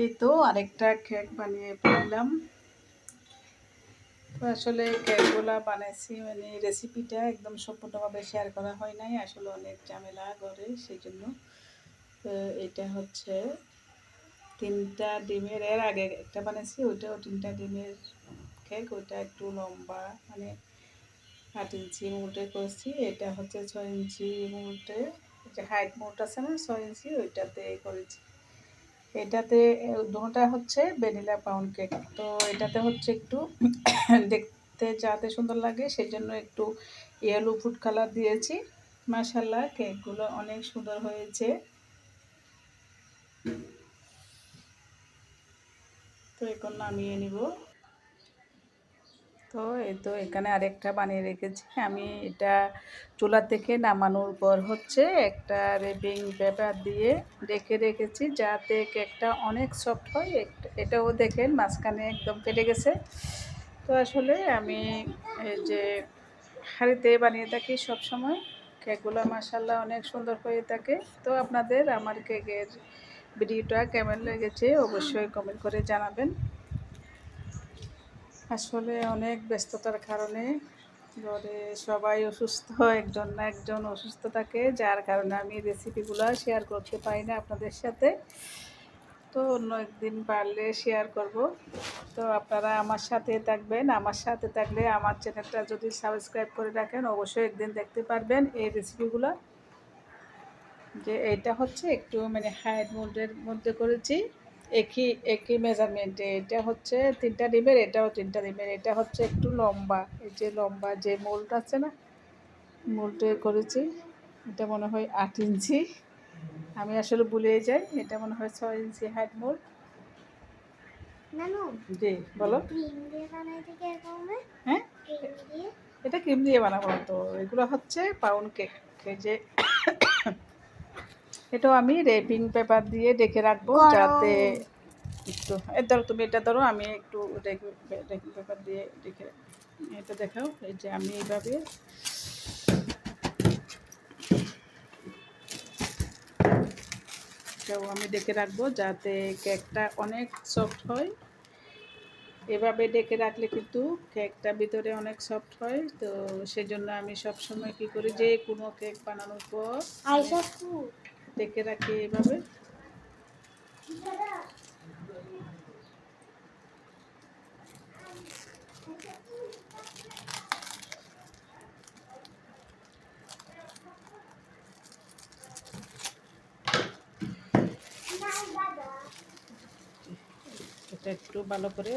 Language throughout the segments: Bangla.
এই তো আরেকটা কেক বানিয়ে ফেললাম। তো আসলে কেকগুলা বানাইছি মানে রেসিপিটা একদম সম্পূর্ণভাবে শেয়ার করা হয় নাই, আসলে অনেক ঝামেলা করে সেই জন্য তো এটা হচ্ছে তিনটা ডিমের, এর আগে একটা বানাইছি, ওইটাও তিনটা ডিমের কেক ওইটা একটু লম্বা মানে আট ইঞ্চি মোটে করছি, এটা হচ্ছে ছয় ইঞ্চি মোটে যে হাইট মোট আছে না, ছয় ইঞ্চি, ওইটাতে করেছি। এটাতে দুটা হচ্ছে ভ্যানিলা পাউন্ড কেক। তো এটাতে হচ্ছে একটু দেখতে যাতে সুন্দর লাগে সেই জন্য একটু ইয়েলো ফুড কালার দিয়েছি। মাসাল্লাহ কেকগুলো অনেক সুন্দর হয়েছে। তো এখন নামিয়ে নিব। তো এই তো এখানে আরেকটা বানিয়ে রেখেছি। আমি এটা চুলা থেকে নামানোর পর হচ্ছে একটা রেবিং পেপার দিয়ে রেখে রেখেছি যাতে কেকটা অনেক সফট হয়। এটাও দেখেন মাঝখানে একদম কেটে গেছে। তো আসলে আমি এই যে হাঁড়িতে বানিয়ে থাকি সব সময় কেকগুলো মাসাল্লাহ অনেক সুন্দর হয়ে থাকে। তো আপনাদের আমার কেকের ভিডিওটা কেমন লেগেছে অবশ্যই কমেন্ট করে জানাবেন। আসলে অনেক ব্যস্ততার কারণে ঘরে সবাই অসুস্থ, একজন না একজন অসুস্থ থাকে, যার কারণে আমি রেসিপিগুলো শেয়ার করতে পারি না আপনাদের সাথে। তো অন্য একদিন পারলে শেয়ার করব। তো আপনারা আমার সাথে থাকবেন। আমার সাথে থাকলে আমার চ্যানেলটা যদি সাবস্ক্রাইব করে রাখেন, অবশ্যই একদিন দেখতে পারবেন এই রেসিপিগুলো যে এটা হচ্ছে একটু মানে হাইড মোল্ডের মধ্যে করেছি। একই একই মেজারমেন্টে এটা হচ্ছে তিনটা ডিমের এটাও তিনটা ডিমের। এটা হচ্ছে একটু লম্বা। এই যে লম্বা যে মোল্ড আছে না মোল্ডে করেছি এটা মনে হয় আট ইঞ্চি। আমি আসলে ভুলে যাই এটা মনে হয় ছয় ইঞ্চি হাইট মোল্ড জি বলো। হ্যাঁ? এটা ক্রিম দিয়ে বানাবো তো। এগুলো হচ্ছে পাউন্ড কেক যে এটাও আমি রেপিং পেপার দিয়ে ডেকে রাখব যাতে একটু ধরো তুমি এটা ধরো আমি একটু রেপিং পেপার দিয়ে ডেকে এটা দেখাও এই যে আমি এইভাবে এটাও আমি ডেকে রাখব যাতে কেকটা অনেক সফট হয়। এভাবে ডেকে রাখলে কিন্তু কেকটা ভিতরে অনেক সফট হয় তো সেজন্য আমি সব সময় কি করি যে কোনো কেক বানানোর পর ডেকে রাখি এভাবে। এটা একটু ভালো করে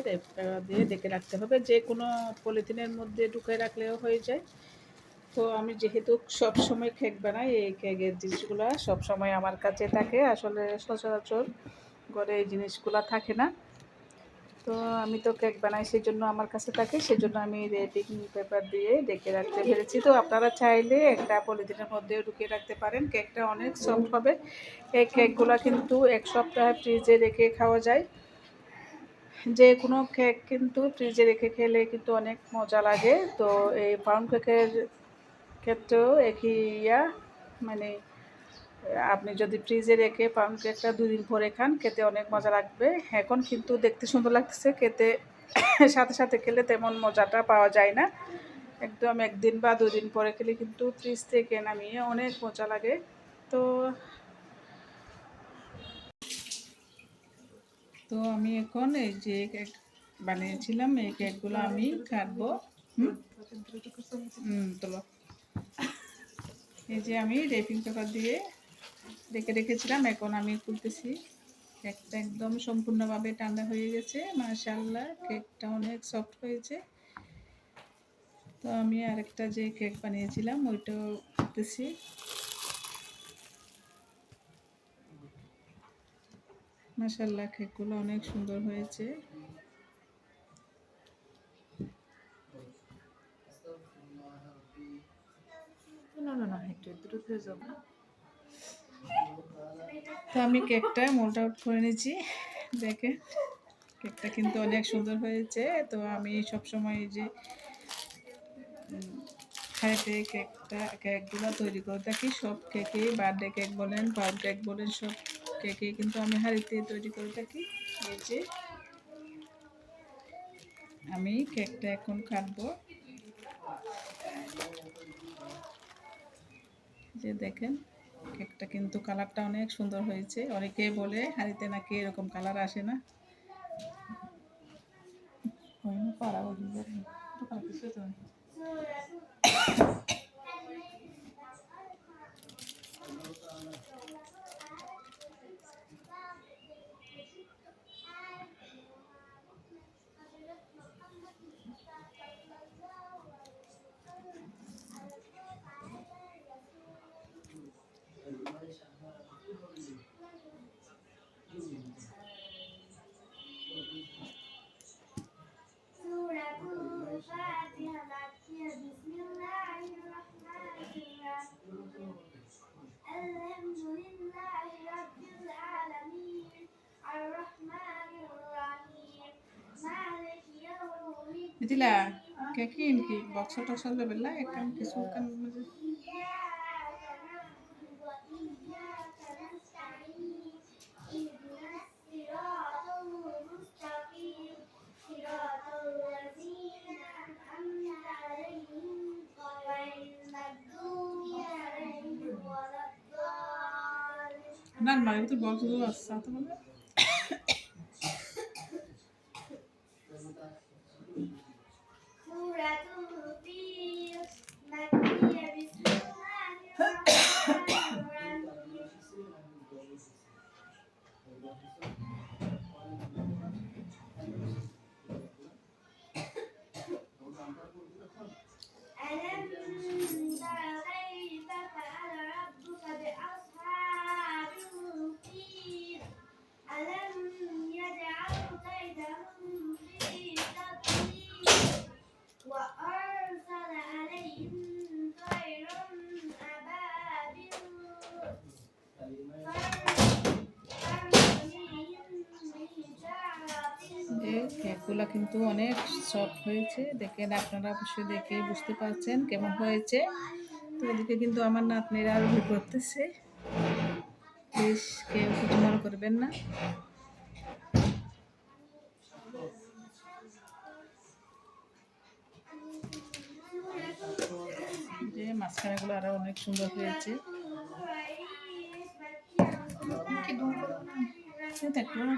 দিয়ে ডেকে রাখতে হবে। যে কোনো পলিথিনের মধ্যে ঢুকে রাখলেও হয়ে যায়। তো আমি যেহেতু সব সময় কেক বানাই, এই কেকের জিনিসগুলো সব সময় আমার কাছে থাকে। আসলে সচরাচর ঘরে এই জিনিসগুলো থাকে না। তো আমি তো কেক বানাই সেই জন্য আমার কাছে থাকে। সেই জন্য আমি রেপিং পেপার দিয়ে ডেকে রাখতে পেরেছি। তো আপনারা চাইলে একটা পলিথিনের মধ্যেও ঢুকিয়ে রাখতে পারেন। কেকটা অনেক সফট হবে। এই কেকগুলো কিন্তু এক সপ্তাহ ফ্রিজে রেখে খাওয়া যায়। যে কোনো কেক কিন্তু ফ্রিজে রেখে খেলে কিন্তু অনেক মজা লাগে। তো এই পাউন্ড কেকের ক্ষেত্রেও একই ইয়া মানে আপনি যদি ফ্রিজে রেখে পাউন্ড কেকটা দুদিন পরে খান, খেতে অনেক মজা লাগবে। এখন কিন্তু দেখতে সুন্দর লাগতেছে, খেতে সাথে সাথে খেলে তেমন মজাটা পাওয়া যায় না। একদম একদিন বা দুদিন পরে খেলে কিন্তু ফ্রিজ থেকে নামিয়ে অনেক মজা লাগে। তো তো আমি এখন এই যে কেক বানিয়েছিলাম, এই কেকগুলো আমি কাটবো হুম, তোলো। এই যে আমি রেপিং পেপার দিয়ে রেখে রেখেছিলাম, এখন আমি খুলতেছি। কেকটা একদম সম্পূর্ণভাবে ঠান্ডা হয়ে গেছে মাশাল্লাহ কেকটা অনেক সফট হয়েছে। তো আমি আরেকটা যে কেক বানিয়েছিলাম, ওইটাও খুলতেছি। মাশাল্লাহ কেকগুলো অনেক সুন্দর হয়েছে। একটু যাব তো আমি কেকটা মোল্ড আউট করে নিয়েছি। দেখে, কেকটা কিন্তু অনেক সুন্দর হয়েছে। তো আমি সব সময় যে খাইতে কেকটা, কেকগুলো তৈরি করে থাকি। সব কেকেই বার্থডে কেক বলেন পাউড কেক বলেন, সব কেকে কিন্তু আমি হাড়িতে তৈরি করে থাকি। এই যে, আমি কেকটা এখন কাটবো। যে দেখেন কেকটা কিন্তু কালারটা অনেক সুন্দর হয়েছে। অনেকে বলে হাড়িতে নাকি এরকম কালার আসে না। পারা ديلا كاكين كي بوكسو توصل بالله كان كيسو كان مزيان না মানে তো বক্সগুলো আসছে তাহলে পুরা তুমি কেকগুলো কিন্তু অনেক সফট হয়েছে। দেখেন, আপনারা অবশ্যই দেখে বুঝতে পারছেন কেমন হয়েছে। তো এদিকে কিন্তু আমার নাতনিরা রুটি করতেছে। প্লিজ কেউ কিছু মনে করবেন না। যে মাঝখানেগুলো আরও অনেক সুন্দর হয়েছে।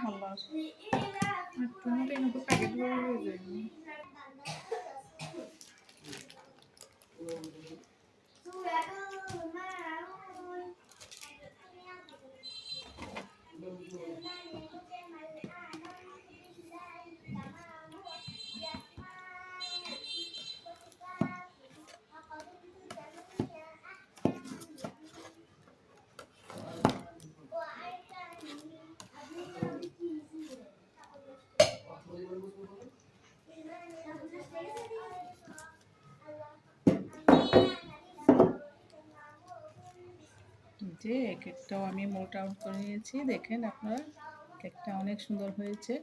ভালো আছে একটু মতো এরকম প্যাকেট যে কেকটাও আমি মোট আউট করে নিয়েছি। দেখেন আপনারা কেকটা অনেক সুন্দর হয়েছে।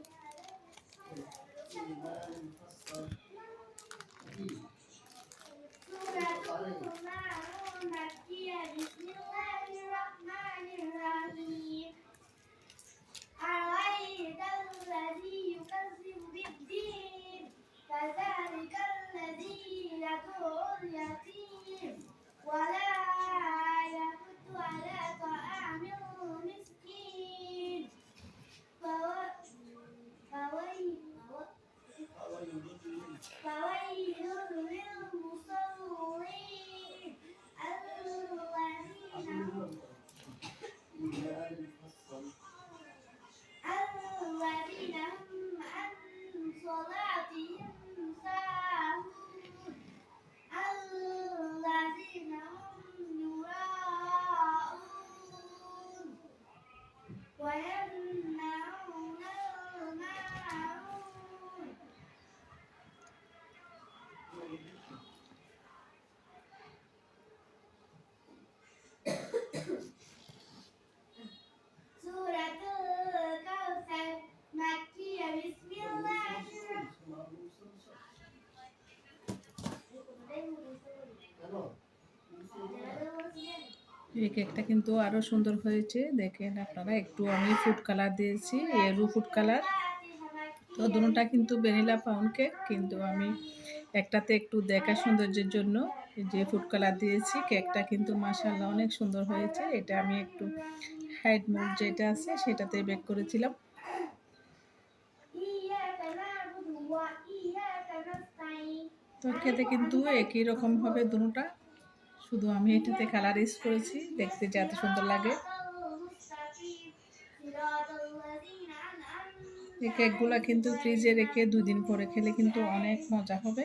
Where এই কেকটা কিন্তু আরও সুন্দর হয়েছে। দেখেন আপনারা, একটু আমি ফুড কালার দিয়েছি এরু ফুড কালার তো দুটা কিন্তু ভ্যানিলা পাউন্ড কেক কিন্তু আমি একটাতে একটু দেখা সৌন্দর্যের জন্য যে ফুড কালার দিয়েছি, কেকটা কিন্তু মাসাল্লাহ অনেক সুন্দর হয়েছে। এটা আমি একটু হাইড মুড যেটা আছে সেটাতে বেক করেছিলাম। তো খেতে কিন্তু একই রকম হবে দুটা। শুধু আমি এটাতে কালার ইউজ করেছি, দেখতে যাতে সুন্দর লাগে। এই কেকগুলা কিন্তু ফ্রিজে রেখে দুদিন পরে খেলে কিন্তু অনেক মজা হবে।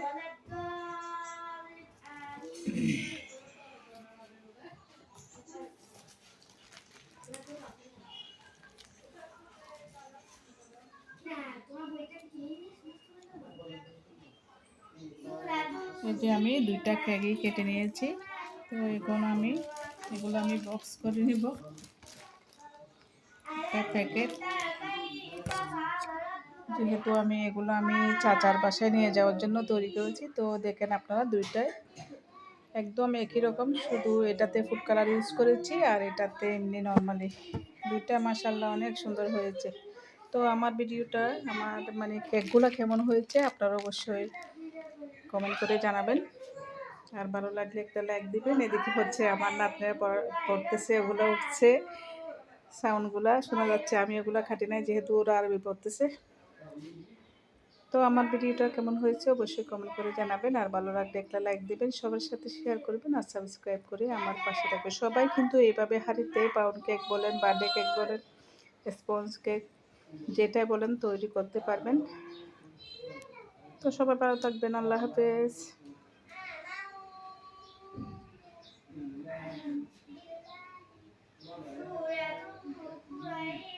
আমি দুইটা ক্যাগই কেটে নিয়েছি। তো এখন আমি এগুলো আমি বক্স করে নিব। একটা প্যাকেট যেহেতু আমি এগুলো আমি চাচার বাসায় নিয়ে যাওয়ার জন্য তৈরি করেছি, তো দেখেন আপনারা দুইটাই একদম একই রকম। শুধু এটাতে ফুড কালার ইউজ করেছি আর এটাতে এমনি নর্মালি দুইটা মাসাল্লাহ অনেক সুন্দর হয়েছে। তো আমার ভিডিওটা, আমার মানে কেকগুলো কেমন হয়েছে আপনারা অবশ্যই কমেন্ট করে জানাবেন। আর ভালো লাগলে একটা লাইক দিবেন। এদিকে হচ্ছে আমার নাতনিরা পড়া- পড়তেছে, ওগুলো উঠছে। সাউন্ডগুলা শোনা যাচ্ছে, আমি ওগুলো খাটি নাই, যেহেতু ওরা আরবি পড়তেছে। তো আমার ভিডিওটা কেমন হয়েছে অবশ্যই কমেন্ট করে জানাবেন। আর ভালো লাগলে একটা লাইক দিবেন, সবার সাথে শেয়ার করবেন আর সাবস্ক্রাইব করে আমার পাশে থাকবে সবাই কিন্তু এইভাবে হাঁড়িতে পাউন্ড কেক বলেন বার্থডে কেক বলেন স্পঞ্জ কেক যেটা বলেন তৈরি করতে পারবেন। তো সবাই ভালো থাকবেন, আল্লাহ হাফেজ। way.